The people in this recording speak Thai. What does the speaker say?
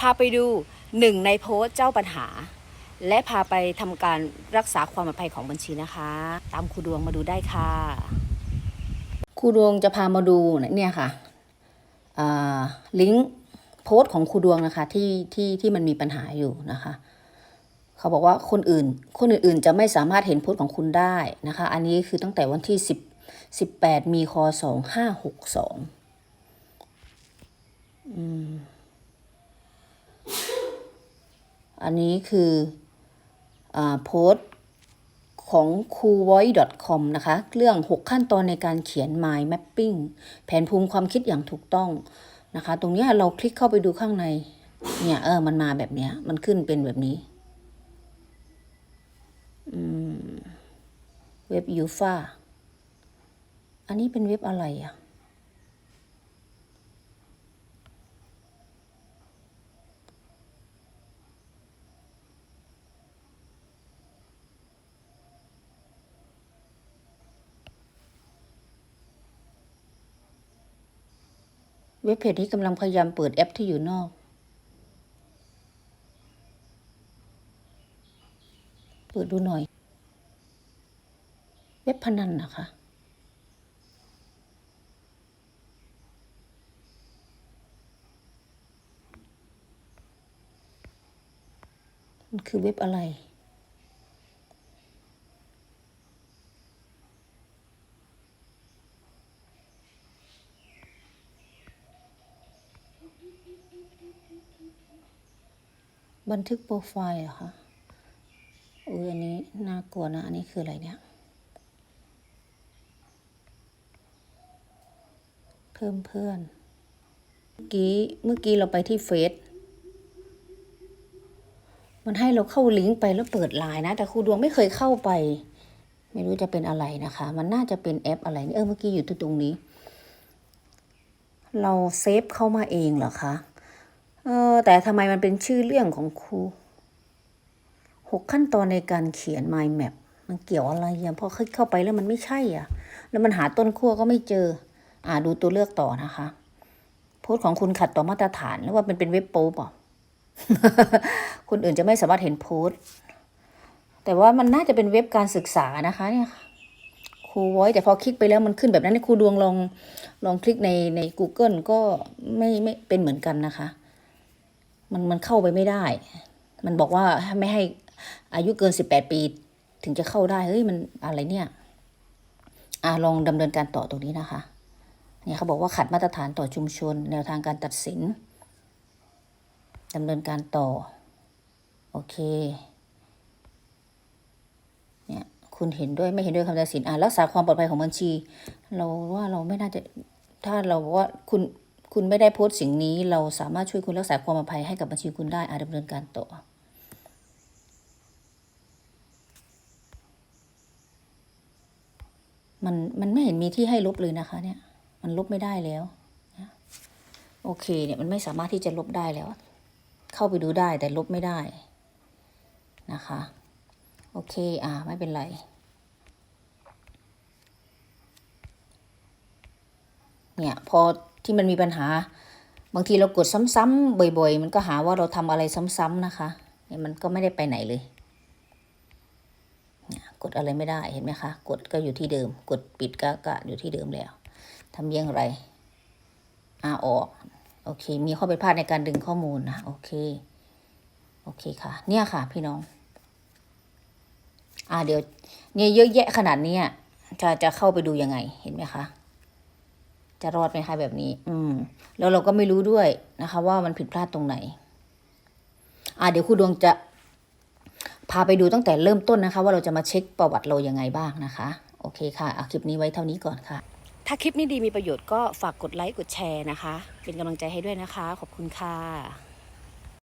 พาไปดูหนึ่งในโพสต์เจ้าปัญหา และพาไปทำการรักษาความปลอดภัยของบัญชีนะคะ ตามครูดวงมาดูได้ค่ะครูดวงจะพามาดูเนี่ยค่ะลิงก์โพสต์ของครูดวงนะคะที่ที่ที่มันมีปัญหาอยู่นะคะ เขาบอกว่าคนอื่น คนอื่นๆจะไม่สามารถเห็นโพสต์ของคุณได้นะคะ อันนี้คือตั้งแต่วันที่สิบสิบแปดมีคสองห้าหกสองอั อันนี้คืออโพสต์ของ c o o v o i c e c o m นะคะ เรื่อง 6 ขั้นตอนในการเขียน mind mapping แผนภูมิความคิดอย่างถูกต้องนะคะ ตรงนี้เราคลิกเข้าไปดูข้างใน เนี่ยเออ มันมาแบบเนี้ยมันขึ้นเป็นแบบนี้เว็บยูฟาอันนี้เป็นเว็บอะไรอะ เว็บเพจนี้กำลังพยายามเปิดแอปที่อยู่นอก เปิดดูหน่อย เว็บพนันนะคะ มันคือเว็บอะไร บันทึกโปรไฟล์เหรอคะอุ้ยอันนี้น่ากลัวนะ อันนี้คืออะไรเนี่ย เพิ่มเพื่อน เมื่อกี้ เมื่อกี้เราไปที่เฟซ มันให้เราเข้าลิงก์ไปแล้วเปิดไลน์นะ แต่ครูดวงไม่เคยเข้าไป ไม่รู้จะเป็นอะไรนะคะ มันน่าจะเป็นแอปอะไรนี่เออ เมื่อกี้อยู่ตรงนี้ เราเซฟเข้ามาเองเหรอคะ เออแต่ทำไมมันเป็นชื่อเรื่องของครูหกขั้นตอนในการเขียน mind map มันเกี่ยวอะไรอะพอคลิกเข้าไปแล้วมันไม่ใช่อะ แล้วมันหาต้นขั้วก็ไม่เจอ อ่าดูตัวเลือกต่อนะคะ โพสต์ของคุณขัดต่อมาตรฐานหรือว่ามันเป็นเว็บโป๊ปล่าคนอื่นจะไม่สามารถเห็นโพสต์แต่ว่ามันน่าจะเป็นเว็บการศึกษานะคะเนี่ยครูไว้แต่พอคลิกไปแล้วมันขึ้นแบบนั้นครูดวงลองลองคลิกในใน Google ก็ไม่ไม่เป็นเหมือนกันนะคะ มันมันเข้าไปไม่ได้ มันบอกว่าไม่ให้อายุเกินสิบแปดปี ถึงจะเข้าได้ เฮ้ยมันอะไรเนี่ย อ่าลองดำเนินการต่อตรงนี้นะคะ เนี่ยเขาบอกว่าขัดมาตรฐานต่อชุมชน แนวทางการตัดสินดำเนินการต่อ โอเค เนี่ยคุณเห็นด้วยไม่เห็นด้วยคำตัดสิน อ่ารักษาความปลอดภัยของบัญชี เราว่าเราไม่น่าจะถ้าเราว่าคุณ คุณไม่ได้โพสต์สิ่งนี้ เราสามารถช่วยคุณรักษาความปลอดภัยให้กับบัญชีคุณได้อาจดำเนินการต่อมันมันไม่เห็นมีที่ให้ลบเลยนะคะ เนี่ย มันลบไม่ได้แล้วโอเคเนี่ยมันไม่สามารถที่จะลบได้แล้ว เข้าไปดูได้แต่ลบไม่ได้นะคะ โอเค อ่าไม่เป็นไรเนี่ยพอ ที่มันมีปัญหา บางทีเรากดซ้ำๆบ่อย ๆ มันก็หาว่าเราทำอะไรซ้ำๆนะคะเนี่ยมันก็ไม่ได้ไปไหนเลย กดอะไรไม่ได้เห็นไหมคะ กดก็อยู่ที่เดิม กดปิดก็ก็อยู่ที่เดิมแล้วทำยังไรอ่าออกโอเค มีข้อผิดพลาดในการดึงข้อมูลนะโอเคโอเคค่ะ เนี่ยค่ะ พี่น้อง อ่าเดี๋ยว เนี่ยเยอะแยะขนาดนี้จะจะเข้าไปดูยังไงเห็นไหมคะ จะรอดไหมคะแบบนี้ อืม แล้วเราก็ไม่รู้ด้วยนะคะ ว่ามันผิดพลาดตรงไหน อ่าเดี๋ยวครูดวงจะพาไปดูตั้งแต่เริ่มต้นนะคะ ว่าเราจะมาเช็คประวัติเรายังไงบ้างนะคะ โอเคค่ะเอาคลิปนี้ไว้เท่านี้ก่อนค่ะ ถ้าคลิปนี้ดีมีประโยชน์ก็ฝากกดไลค์กดแชร์นะคะ เป็นกำลังใจให้ด้วยนะคะ ขอบคุณค่ะ